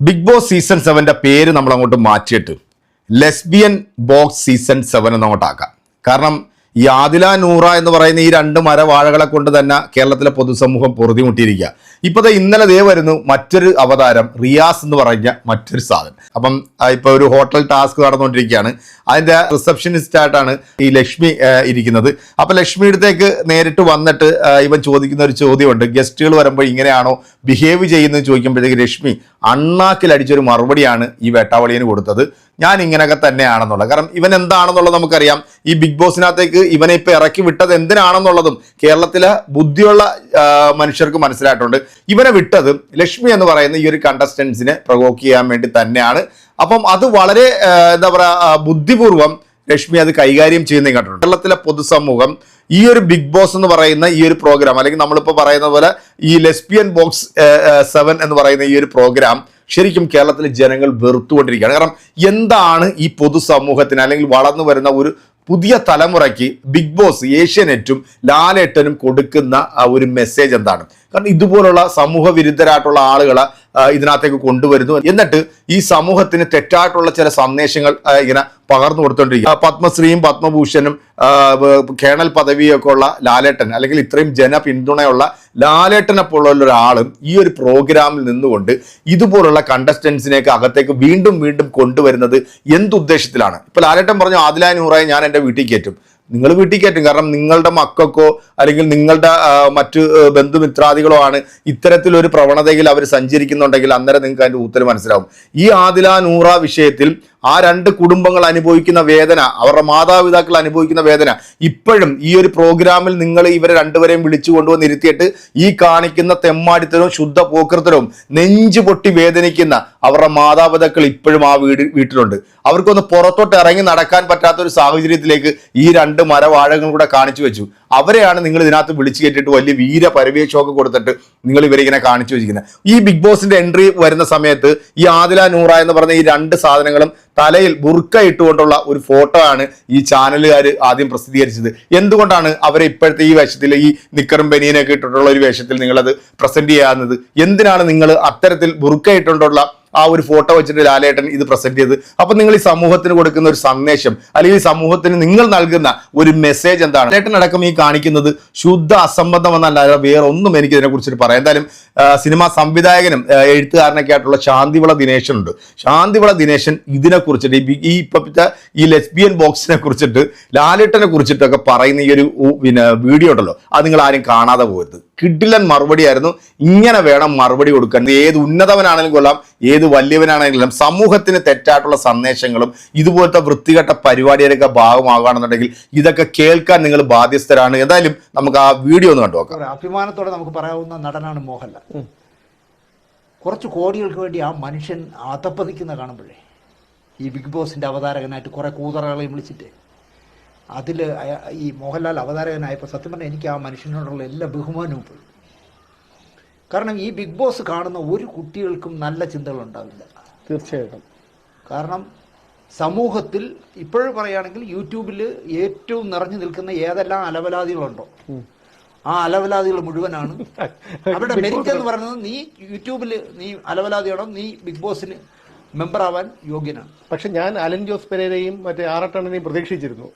Big boss season സെവന്റെ പേര് നമ്മൾ അങ്ങോട്ട് മാറ്റിയിട്ട് ലെസ്ബിയൻ ബോക്സ് സീസൺ സെവൻ എന്ന് അങ്ങോട്ട് ആക്കാം. കാരണം ഈ ആദില നൂറ എന്ന് പറയുന്ന ഈ രണ്ട് മരവാഴകളെ കൊണ്ട് തന്നെ കേരളത്തിലെ പൊതുസമൂഹം പൊറുതിമുട്ടിയിരിക്കുക. ഇപ്പൊ ദേ ഇന്നലെ ദേ വരുന്നു മറ്റൊരു അവതാരം റിയാസ് എന്ന് പറഞ്ഞ മറ്റൊരു സാധനം. അപ്പം ഇപ്പോൾ ഇപ്പൊ ഒരു ഹോട്ടൽ ടാസ്ക് നടന്നുകൊണ്ടിരിക്കുകയാണ്. അതിന്റെ റിസപ്ഷനിസ്റ്റ് ആയിട്ടാണ് ഈ ലക്ഷ്മി ഇരിക്കുന്നത്. അപ്പൊ ലക്ഷ്മിയുടെ അടുത്തേക്ക് നേരിട്ട് വന്നിട്ട് ഇവൻ ചോദിക്കുന്ന ഒരു ചോദ്യമുണ്ട്. ഗസ്റ്റുകൾ വരുമ്പോൾ ഇങ്ങനെയാണോ ബിഹേവ് ചെയ്യുന്നത് ചോദിക്കുമ്പോഴത്തേക്ക് രശ്മി അണ്ണാക്കിൽ അടിച്ചൊരു മറുപടിയാണ് ഈ വേട്ടാവളിയന് കൊടുത്തത്. ഞാൻ ഇങ്ങനെയൊക്കെ തന്നെയാണെന്നുള്ളത്. കാരണം ഇവൻ എന്താണെന്നുള്ളത് നമുക്കറിയാം. ഈ ബിഗ് ബോസിനകത്തേക്ക് ഇവനെ ഇപ്പം ഇറക്കി വിട്ടത് എന്തിനാണെന്നുള്ളതും കേരളത്തിലെ ബുദ്ധിയുള്ള മനുഷ്യർക്ക് മനസ്സിലായിട്ടുണ്ട്. ഇവനെ വിട്ടത് ലക്ഷ്മി എന്ന് പറയുന്ന ഈ ഒരു കണ്ടസ്റ്റൻസിനെ പ്രവോക്ക് ചെയ്യാൻ വേണ്ടി തന്നെയാണ്. അപ്പം അത് വളരെ എന്താ പറയുക ബുദ്ധിപൂർവം ലക്ഷ്മി അത് കൈകാര്യം ചെയ്യുന്ന കണ്ടിട്ടുണ്ട്. കേരളത്തിലെ പൊതുസമൂഹം ഈ ഒരു ബിഗ് ബോസ് എന്ന് പറയുന്ന ഈ ഒരു പ്രോഗ്രാം അല്ലെങ്കിൽ നമ്മളിപ്പോൾ പറയുന്ന പോലെ ഈ ലെസ്ബിയൻ ബോക്സ് സെവൻ എന്ന് പറയുന്ന ഈ ഒരു പ്രോഗ്രാം ശരിക്കും കേരളത്തിലെ ജനങ്ങൾ വെറുത്തുകൊണ്ടിരിക്കുകയാണ്. കാരണം എന്താണ് ഈ പൊതുസമൂഹത്തിന് അല്ലെങ്കിൽ വളർന്നു വരുന്ന ഒരു പുതിയ തലമുറയ്ക്ക് ബിഗ് ബോസ് ഏഷ്യനെറ്റും ലാലേട്ടനും കൊടുക്കുന്ന ഒരു മെസ്സേജ് എന്താണ്? കാരണം ഇതുപോലുള്ള സമൂഹ വിരുദ്ധരായിട്ടുള്ള ആളുകളെ ഇതിനകത്തേക്ക് കൊണ്ടുവരുന്നു. എന്നിട്ട് ഈ സമൂഹത്തിന് തെറ്റായിട്ടുള്ള ചില സന്ദേശങ്ങൾ ഇങ്ങനെ പകർന്നു കൊടുത്തോണ്ടിരിക്കുക പത്മശ്രീയും പത്മഭൂഷണും കേണൽ പദവിയൊക്കെ ഉള്ള ലാലേട്ടൻ അല്ലെങ്കിൽ ഇത്രയും ജനപിന്തുണയുള്ള ലാലേട്ടനെ പോലുള്ള ഒരാളും ഈ ഒരു പ്രോഗ്രാമിൽ നിന്നുകൊണ്ട് ഇതുപോലുള്ള കണ്ടസ്റ്റൻസിനെയൊക്കെ അകത്തേക്ക് വീണ്ടും വീണ്ടും കൊണ്ടുവരുന്നത് എന്തുദ്ദേശത്തിലാണ്? ഇപ്പൊ ലാലേട്ടൻ പറഞ്ഞു ആദില നൂറായി ഞാൻ എന്റെ വീട്ടിൽ കയറ്റും. നിങ്ങൾ വീട്ടിൽ കയറ്റും. കാരണം നിങ്ങളുടെ മക്കൾക്കോ അല്ലെങ്കിൽ നിങ്ങളുടെ മറ്റു ബന്ധുമിത്രാദികളോ ആണ് ഇത്തരത്തിലൊരു പ്രവണതയിൽ അവർ സഞ്ചരിക്കുന്നുണ്ടെങ്കിൽ അന്നേരം നിങ്ങൾക്ക് അതിന്റെ ഉത്തരം മനസ്സിലാവും. ഈ ആദില നൂറ വിഷയത്തിൽ ആ രണ്ട് കുടുംബങ്ങൾ അനുഭവിക്കുന്ന വേദന അവരുടെ മാതാപിതാക്കൾ അനുഭവിക്കുന്ന വേദന ഇപ്പോഴും ഈ ഒരു പ്രോഗ്രാമിൽ നിങ്ങൾ ഇവരെ രണ്ടുപേരെയും വിളിച്ചു കൊണ്ടുവന്ന് ഇരുത്തിയിട്ട് ഈ കാണിക്കുന്ന തെമ്മാടിത്തരവും ശുദ്ധ പോക്കൃത്തരവും നെഞ്ചു പൊട്ടി വേദനിക്കുന്ന അവരുടെ മാതാപിതാക്കൾ ഇപ്പോഴും ആ വീട് വീട്ടിലുണ്ട്. അവർക്കൊന്ന് പുറത്തോട്ട് ഇറങ്ങി നടക്കാൻ പറ്റാത്ത ഒരു സാഹചര്യത്തിലേക്ക് ഈ രണ്ട് മരവാഴകൾ കൂടെ കാണിച്ചു വെച്ചു. അവരെയാണ് നിങ്ങൾ ഇതിനകത്ത് വിളിച്ചു കയറ്റിയിട്ട് വലിയ വീര പരിവേഷമൊക്കെ കൊടുത്തിട്ട് നിങ്ങൾ ഇവരെ ഇങ്ങനെ കാണിച്ചു വെച്ചിരിക്കുന്നത്. ഈ ബിഗ് ബോസിന്റെ എൻട്രി വരുന്ന സമയത്ത് ഈ ആദില നൂറ എന്ന് പറഞ്ഞ ഈ രണ്ട് സാധനങ്ങളും തലയിൽ ബുർക്ക ഇട്ടുകൊണ്ടുള്ള ഒരു ഫോട്ടോ ആണ് ഈ ചാനലുകാർ ആദ്യം പ്രസിദ്ധീകരിച്ചത്. എന്തുകൊണ്ടാണ് അവരെ ഇപ്പോഴത്തെ ഈ വേഷത്തിൽ ഈ നിക്കറും ബനിയനൊക്കെ ഇട്ടിട്ടുള്ള ഒരു വേഷത്തിൽ നിങ്ങളത് പ്രസന്റ് ചെയ്യാവുന്നത് എന്തിനാണ് നിങ്ങൾ അത്തരത്തിൽ ബുർക്ക ഇട്ടുകൊണ്ടുള്ള ആ ഒരു ഫോട്ടോ വെച്ചിട്ട് ലാലേട്ടൻ ഇത് പ്രസന്റ് ചെയ്ത്. അപ്പൊ നിങ്ങൾ ഈ സമൂഹത്തിന് കൊടുക്കുന്ന ഒരു സന്ദേശം അല്ലെങ്കിൽ സമൂഹത്തിന് നിങ്ങൾ നൽകുന്ന ഒരു മെസ്സേജ് എന്താണ്? ലാലേട്ടൻ അടക്കം ഈ കാണിക്കുന്നത് ശുദ്ധ അസംബന്ധം എന്നല്ലാതെ വേറെ ഒന്നും എനിക്ക് ഇതിനെ കുറിച്ചിട്ട് പറയാം. എന്തായാലും സിനിമാ സംവിധായകനും എഴുത്തുകാരനൊക്കെ ആയിട്ടുള്ള ശാന്തിവിള ദിനേശൻ ഉണ്ട് ശാന്തിവിള ദിനേശൻ ഇതിനെ കുറിച്ചിട്ട് ഈ ഇപ്പോഴത്തെ ഈ ലെസ്ബിയൻ ബോക്സിനെ കുറിച്ചിട്ട് ലാലേട്ടനെ കുറിച്ചിട്ടൊക്കെ പറയുന്ന ഈ ഒരു പിന്നെ വീഡിയോ ഉണ്ടല്ലോ അത് നിങ്ങൾ ആരും കാണാതെ പോകരുത്. കിഡിലൻ മറുപടിയായിരുന്നു. ഇങ്ങനെ വേണം മറുപടി കൊടുക്കാൻ. ഏത് ഉന്നതവനാണെങ്കിലും കൊള്ളാം ഏത് വലിയവനാണെങ്കിലും സമൂഹത്തിന് തെറ്റായിട്ടുള്ള സന്ദേശങ്ങളും ഇതുപോലത്തെ വൃത്തികെട്ട പരിപാടിയുടെയൊക്കെ ഭാഗമാകുകയാണെന്നുണ്ടെങ്കിൽ ഇതൊക്കെ കേൾക്കാൻ നിങ്ങൾ ബാധ്യസ്ഥരാണ്. എന്തായാലും നമുക്ക് ആ വീഡിയോ ഒന്ന് കണ്ടു നോക്കാം. അഭിമാനത്തോടെ നമുക്ക് പറയാവുന്ന നടനാണ് മോഹൻലാൽ. കുറച്ച് കോടികൾക്ക് വേണ്ടി ആ മനുഷ്യൻ അതപ്പതിക്കുന്ന കാണുമ്പോഴേ ഈ ബിഗ് ബോസിന്റെ അവതാരകനായിട്ട് കുറെ കൂതറകളെയും വിളിച്ചിട്ട് അതിൽ ഈ മോഹൻലാൽ അവതാരകനായപ്പോൾ സത്യം പറഞ്ഞാൽ എനിക്ക് ആ മനുഷ്യനോടുള്ള എല്ലാ ബഹുമാനവും പോയി. കാരണം ഈ ബിഗ് ബോസ് കാണുന്ന ഒരു കുട്ടികൾക്കും നല്ല ചിന്തകൾ ഉണ്ടാവില്ല. തീർച്ചയായിട്ടും. കാരണം സമൂഹത്തിൽ ഇപ്പോഴും പറയുകയാണെങ്കിൽ യൂട്യൂബിൽ ഏറ്റവും നിറഞ്ഞു നിൽക്കുന്ന ഏതെല്ലാം അലവലാദികളുണ്ടോ ആ അലവലാദികൾ മുഴുവനാണ്. അവരുടെ മെരിറ്റ് എന്ന് പറയുന്നത് നീ യൂട്യൂബിൽ നീ അലവലാദിയാണോ നീ ബിഗ് ബോസിന് മെമ്പർ ആവാൻ യോഗ്യനാണ്. പക്ഷെ ഞാൻ അലൻ ജോസ് പെരേരയും മറ്റേ ആറട്ടണ്ണനെയും പ്രതീക്ഷിച്ചിരുന്നു.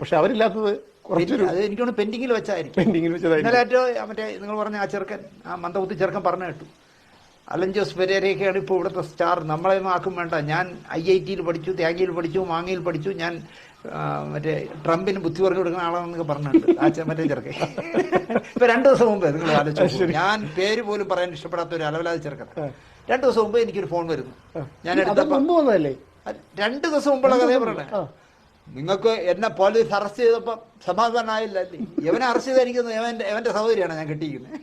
പക്ഷെ അവരില്ലാത്തത് കുറച്ചൊരു അത് എനിക്കൊന്ന് പെൻഡിങ്ങിൽ വെച്ചായിരിക്കും. പെൻഡിങ്ങിൽ ഇന്നലെ ഏറ്റവും മറ്റേ നിങ്ങൾ പറഞ്ഞ ആ ചെറുക്കൻ ആ മന്ദബുദ്ധി ചെറുക്കൻ പറഞ്ഞു കേട്ടു. അലൻ ജോസ് പെരേരയൊക്കെയാണ് ഇപ്പോൾ ഇവിടുത്തെ സ്റ്റാർ. നമ്മളെ ഒന്നും ആക്കും വേണ്ട. ഞാൻ ഐ ഐ ടിയിൽ പഠിച്ചു ത്യാഗിയിൽ പഠിച്ചു മാങ്ങയിൽ പഠിച്ചു. ഞാൻ ആ, മറ്റേ ട്രംപിന് ബുദ്ധി പറഞ്ഞു കൊടുക്കുന്ന ആളാണെന്നൊക്കെ പറഞ്ഞിട്ടുണ്ട്. ആ ചെ- മറ്റേ ചെറുക്കൻ. ഇപ്പൊ രണ്ടു ദിവസം മുമ്പ് നിങ്ങൾ ആലോചിച്ചു ഞാൻ പേര് പോലും പറയാൻ ഇഷ്ടപ്പെടാത്ത ഒരു അലവലാതി ചെറുക്കൻ. രണ്ടു ദിവസം മുമ്പ് എനിക്കൊരു ഫോൺ വരുന്നു. ഞാൻ അത് എടുത്തപ്പോ മുമ്പ് വന്നതല്ലേ? അത് രണ്ട് ദിവസം മുമ്പുള്ള കഥയെ പറയണേ. ആ. നിങ്ങൾക്ക് എന്നെ പോലീസ് അറസ്റ്റ് ചെയ്തപ്പോൾ സമാധാനമായില്ല അല്ലേ? ഇവനെ അറസ്റ്റ് ചെയ്തിരിക്കുന്നത് എവന്റെ എവന്റെ സൗകര്യമാണ് ഞാൻ കെട്ടിയിരിക്കുന്നത്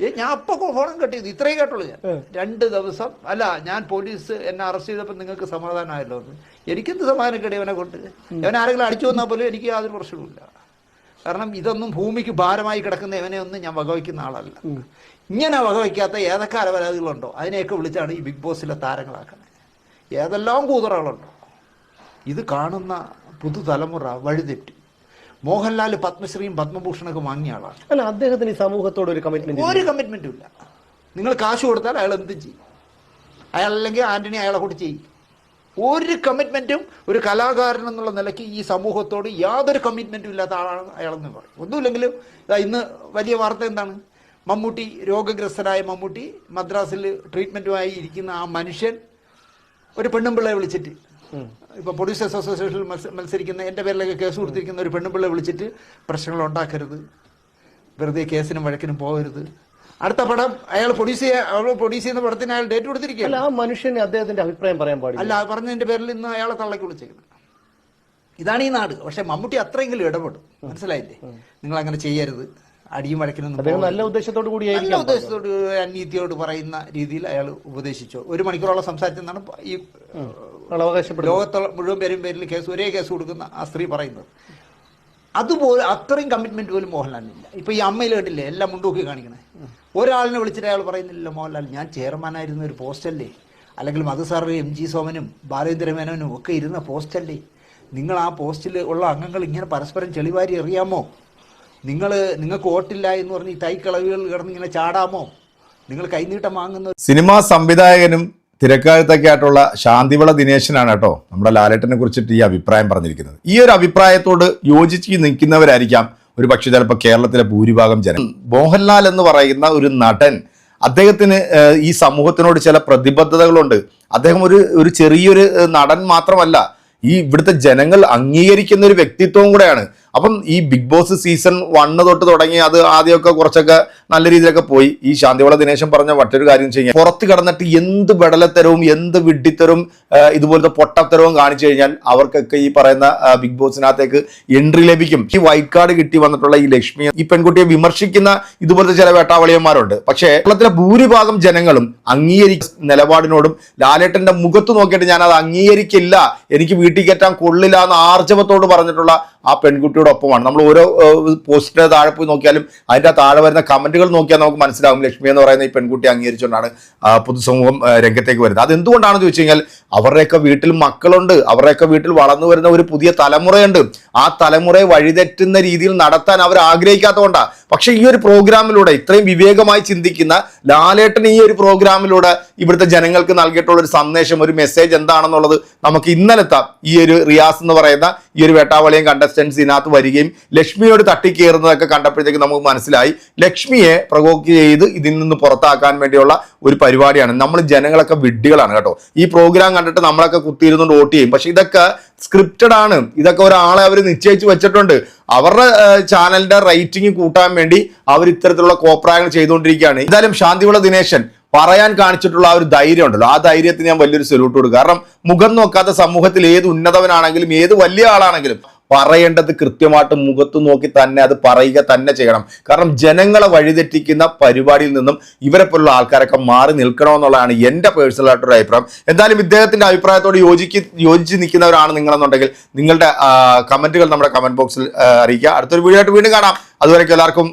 ഏ ഞാൻ അപ്പൊ ഫോണും കെട്ടിയത് ഇത്രയും കേട്ടുള്ളൂ ഞാൻ. രണ്ട് ദിവസം അല്ല ഞാൻ പോലീസ് എന്നെ അറസ്റ്റ് ചെയ്തപ്പോൾ നിങ്ങൾക്ക് സമാധാനമായല്ലോ എന്ന്. എനിക്കെന്ത് സമാധാനം കേടി ഇവനെ കൊണ്ട്? ഇവനെ ആരെങ്കിലും അടിച്ചു വന്നാൽ പോലും എനിക്ക് യാതൊരു പ്രശ്നവുമില്ല. കാരണം ഇതൊന്നും ഭൂമിക്ക് ഭാരമായി കിടക്കുന്ന ഇവനെ ഒന്നും ഞാൻ വകവയ്ക്കുന്ന ആളല്ല. ഇങ്ങനെ വകവയ്ക്കാത്ത ഏതൊക്കെ അലവരാതികളുണ്ടോ അതിനെയൊക്കെ വിളിച്ചാണ് ഈ ബിഗ് ബോസിലെ താരങ്ങളാക്കുന്നത് ഏതെല്ലാം കൂതറകളുണ്ടോ? ഇത് കാണുന്ന പുതുതലമുറ വഴിതെറ്റി. മോഹൻലാൽ പത്മശ്രീയും പത്മഭൂഷണൊക്കെ വാങ്ങിയ ആളാണ്. അല്ല അദ്ദേഹത്തിന് ഈ സമൂഹത്തോട് ഒരു കമ്മിറ്റ്മെന്റ് ഒരു കമ്മിറ്റ്മെന്റും ഇല്ല. നിങ്ങൾ കാശ് കൊടുത്താൽ അയാൾ എന്ത് ചെയ്യും? അയാൾ അല്ലെങ്കിൽ ആന്റണി അയാളെ കൂടി ചെയ്യും. ഒരു കമ്മിറ്റ്മെന്റും ഒരു കലാകാരൻ എന്നുള്ള നിലയ്ക്ക് ഈ സമൂഹത്തോട് യാതൊരു കമ്മിറ്റ്മെന്റും ഇല്ലാത്ത ആളാണ് അയാളെന്ന് പറയും. ഒന്നുമില്ലെങ്കിലും ഇന്ന് വലിയ വാർത്ത എന്താണ്? മമ്മൂട്ടി രോഗഗ്രസ്തനായ മമ്മൂട്ടി മദ്രാസിൽ ട്രീറ്റ്മെന്റുമായി ഇരിക്കുന്ന ആ മനുഷ്യൻ ഒരു പെണ്ണുമ്പിള്ളയെ വിളിച്ചിട്ട് ഇപ്പൊ പ്രൊഡ്യൂസേഴ്സ് അസോസിയേഷനിൽ മത്സരിക്കുന്ന എന്റെ പേരിലൊക്കെ കേസ് കൊടുത്തിരിക്കുന്ന ഒരു പെണ്ണുമ്പിള്ളയെ വിളിച്ചിട്ട് പ്രശ്നങ്ങൾ ഉണ്ടാക്കരുത്. വെറുതെ കേസിനും വഴക്കിനും പോകരുത്. അടുത്ത പടം അയാൾ പ്രൊഡ്യൂസ് ചെയ്യാൻ അവൾ പ്രൊഡ്യൂസ് ചെയ്യുന്ന പടത്തിന് അയാൾ ഡേറ്റ് അല്ല കൊടുത്തിരിക്കുകയല്ല ആ മനുഷ്യന് അദ്ദേഹത്തിന്റെ അഭിപ്രായം പറയാൻ പാടില്ല. അല്ല പറഞ്ഞതിന്റെ പേരിൽ ഇന്ന് അയാളെ തള്ളക്കി വിളിച്ചേക്കുന്നത്. ഇതാണ് ഈ നാട്. പക്ഷെ മമ്മൂട്ടി അത്രയെങ്കിലും ഇടപെടും. മനസ്സിലായില്ലേ? നിങ്ങൾ അങ്ങനെ ചെയ്യരുത്. അടിയും വഴക്കിനൊന്നും നല്ല ഉദ്ദേശത്തോട് കൂടി നല്ല ഉദ്ദേശത്തോട് അനീതിയോട് പറയുന്ന രീതിയിൽ അയാൾ ഉപദേശിച്ചു. ഒരു മണിക്കൂറോളം സംസാരിച്ചെന്നാണ് ഈ ലോകത്തുള്ള മുഴുവൻ പേരും പേരിൽ കേസ് ഒരേ കേസ് കൊടുക്കുന്ന ആ സ്ത്രീ പറയുന്നത്. അതുപോലെ അത്രയും കമ്മിറ്റ്മെന്റ് പോലും മോഹൻലാലിനില്ല ഇപ്പൊ ഈ അമ്മയിൽ കണ്ടില്ലേ എല്ലാം മുണ്ടൂക്കി കാണിക്കണേ. ഒരാളിനെ വിളിച്ചിട്ട് അയാൾ പറയുന്നില്ല മോഹൻലാൽ ഞാൻ ചെയർമാനായിരുന്ന ഒരു പോസ്റ്റല്ലേ അല്ലെങ്കിൽ മധു സാറും എം ജി സോമനും ബാലേന്ദ്ര മേനോനും ഒക്കെ ഇരുന്ന പോസ്റ്റല്ലേ നിങ്ങൾ ആ പോസ്റ്റിൽ ഉള്ള അംഗങ്ങൾ ഇങ്ങനെ പരസ്പരം ചെളിവാരി എറിയാമോ? നിങ്ങൾ നിങ്ങൾക്ക് വോട്ടില്ല എന്ന് പറഞ്ഞ് ഈ തൈക്കളവുകൾ കിടന്ന് ഇങ്ങനെ ചാടാമോ? നിങ്ങൾ കൈനീട്ടം വാങ്ങുന്ന സിനിമാ സംവിധായകനും തിരക്കഴുത്തൊക്കെ ആയിട്ടുള്ള ശാന്തിവിള ദിനേശനാണ് കേട്ടോ നമ്മുടെ ലാലേട്ടനെ കുറിച്ചിട്ട് ഈ അഭിപ്രായം പറഞ്ഞിരിക്കുന്നത്. ഈ ഒരു അഭിപ്രായത്തോട് യോജിച്ച് നിൽക്കുന്നവരായിരിക്കാം ഒരു പക്ഷേ ചിലപ്പോൾ കേരളത്തിലെ ഭൂരിഭാഗം ജനം മോഹൻലാൽ എന്ന് പറയുന്ന ഒരു നടൻ അദ്ദേഹത്തിന് ഈ സമൂഹത്തിനോട് ചില പ്രതിബദ്ധതകളുണ്ട്. അദ്ദേഹം ഒരു ഒരു ചെറിയൊരു നടൻ മാത്രമല്ല ഈ ഇവിടുത്തെ ജനങ്ങൾ അംഗീകരിക്കുന്ന ഒരു വ്യക്തിത്വവും കൂടെയാണ്. അപ്പം ഈ ബിഗ് ബോസ് സീസൺ വണ്ണ് തൊട്ട് തുടങ്ങി അത് ആദ്യമൊക്കെ കുറച്ചൊക്കെ നല്ല രീതിയിലൊക്കെ പോയി. ഈ ശാന്തിവള ദിനേശൻ പറഞ്ഞ മറ്റൊരു കാര്യം വെച്ച് കഴിഞ്ഞാൽ പുറത്ത് കിടന്നിട്ട് എന്ത് വെടലത്തരവും എന്ത് വിഡ്ഢിത്തരവും ഇതുപോലത്തെ പൊട്ടത്തരവും കാണിച്ചു കഴിഞ്ഞാൽ അവർക്കൊക്കെ ഈ പറയുന്ന ബിഗ് ബോസിനകത്തേക്ക് എൻട്രി ലഭിക്കും. ഈ വൈറ്റ് കാർഡ് കിട്ടി വന്നിട്ടുള്ള ഈ ലക്ഷ്മി ഈ പെൺകുട്ടിയെ വിമർശിക്കുന്ന ഇതുപോലത്തെ ചില വേട്ടാവളിയന്മാരുണ്ട്. പക്ഷേ കേരളത്തിലെ ഭൂരിഭാഗം ജനങ്ങളും അംഗീകരിക്കുന്ന നിലപാടിനോടും ലാലേട്ടന്റെ മുഖത്ത് നോക്കിയിട്ട് ഞാൻ അത് അംഗീകരിക്കില്ല എനിക്ക് വീട്ടിൽ കയറ്റാൻ കൊള്ളില്ല എന്ന് ആർജവത്തോട് പറഞ്ഞിട്ടുള്ള ആ പെൺകുട്ടിയുടെ ഒപ്പമാണ് നമ്മൾ ഓരോ പോസ്റ്റിന് താഴെ പോയി നോക്കിയാലും അതിന്റെ താഴെ വരുന്ന കമന്റുകൾ നോക്കിയാൽ നമുക്ക് മനസ്സിലാകും ലക്ഷ്മി എന്ന് പറയുന്ന ഈ പെൺകുട്ടി അംഗീകരിച്ചുകൊണ്ടാണ് പൊതുസമൂഹം രംഗത്തേക്ക് വരുന്നത്. അതെന്തുകൊണ്ടാണെന്ന് ചോദിച്ചു കഴിഞ്ഞാൽ അവരുടെയൊക്കെ വീട്ടിൽ മക്കളുണ്ട്. അവരുടെയൊക്കെ വീട്ടിൽ വളർന്നു വരുന്ന ഒരു പുതിയ തലമുറയുണ്ട്. ആ തലമുറയെ വഴിതെറ്റുന്ന രീതിയിൽ നടത്താൻ അവർ ആഗ്രഹിക്കാത്തതുകൊണ്ടാണ് പക്ഷേ ഈ ഒരു പ്രോഗ്രാമിലൂടെ ഇത്രയും വിവേകമായി ചിന്തിക്കുന്ന ലാലേട്ടൻ ഈ ഒരു പ്രോഗ്രാമിലൂടെ ഇവിടുത്തെ ജനങ്ങൾക്ക് നൽകിയിട്ടുള്ള ഒരു സന്ദേശം ഒരു മെസ്സേജ് എന്താണെന്നുള്ളത് നമുക്ക് ഇന്നലത്തെ. ഈ ഒരു റിയാസ് എന്ന് പറയുന്ന ഈ ഒരു വേട്ടാവളിയും കണ്ടസ്റ്റൻസ് ഇതിനകത്ത് വരികയും ലക്ഷ്മിയോട് തട്ടിക്കയറുന്നതൊക്കെ കണ്ടപ്പോഴത്തേക്ക് നമുക്ക് മനസ്സിലായി. ലക്ഷ്മിയെ പ്രവോക്ക് ചെയ്ത് ഇതിൽ നിന്ന് പുറത്താക്കാൻ വേണ്ടിയുള്ള ഒരു പരിപാടിയാണ്. നമ്മൾ ജനങ്ങളൊക്കെ വിഡ്ഢികളാണ് കേട്ടോ. ഈ പ്രോഗ്രാം കണ്ടിട്ട് നമ്മളൊക്കെ കുത്തിയിരുന്നുകൊണ്ട് വോട്ട് ചെയ്യും. പക്ഷെ ഇതൊക്കെ സ്ക്രിപ്റ്റഡ് ആണ്. ഇതൊക്കെ ഒരാളെ അവർ നിശ്ചയിച്ച് വെച്ചിട്ടുണ്ട്. അവരുടെ ചാനലിന്റെ റേറ്റിംഗ് കൂട്ടാൻ വേണ്ടി അവർ ഇത്തരത്തിലുള്ള കോപ്രായങ്ങൾ ചെയ്തുകൊണ്ടിരിക്കുകയാണ്. എന്തായാലും ശാന്തിവിള ദിനേശൻ പറയാൻ കാണിച്ചിട്ടുള്ള ആ ഒരു ധൈര്യം ഉണ്ടല്ലോ. ആ ധൈര്യത്തിന് ഞാൻ വലിയൊരു സല്യൂട്ട് കൊടുക്കും. കാരണം മുഖം നോക്കാത്ത സമൂഹത്തിൽ ഏത് ഉന്നതവനാണെങ്കിലും ഏത് വലിയ ആളാണെങ്കിലും പറയേണ്ടത് കൃത്യമായിട്ട് മുഖത്ത് നോക്കി തന്നെ അത് പറയുക തന്നെ ചെയ്യണം. കാരണം ജനങ്ങളെ വഴിതെറ്റിക്കുന്ന പരിപാടിയിൽ നിന്നും ഇവരെ പോലുള്ള ആൾക്കാരൊക്കെ മാറി നിൽക്കണമെന്നുള്ളതാണ് എന്റെ പേഴ്സണൽ ആയിട്ടൊരു അഭിപ്രായം. എന്തായാലും ഇദ്ദേഹത്തിന്റെ അഭിപ്രായത്തോട് യോജിക്ക് യോജിച്ച് നിൽക്കുന്നവരാണ് നിങ്ങളെന്നുണ്ടെങ്കിൽ നിങ്ങളുടെ കമന്റുകൾ നമ്മുടെ കമന്റ് ബോക്സിൽ അറിയിക്കുക. അടുത്തൊരു വീഡിയോ ആയിട്ട് വീണ്ടും കാണാം. അതുവരെയ്ക്കും എല്ലാവർക്കും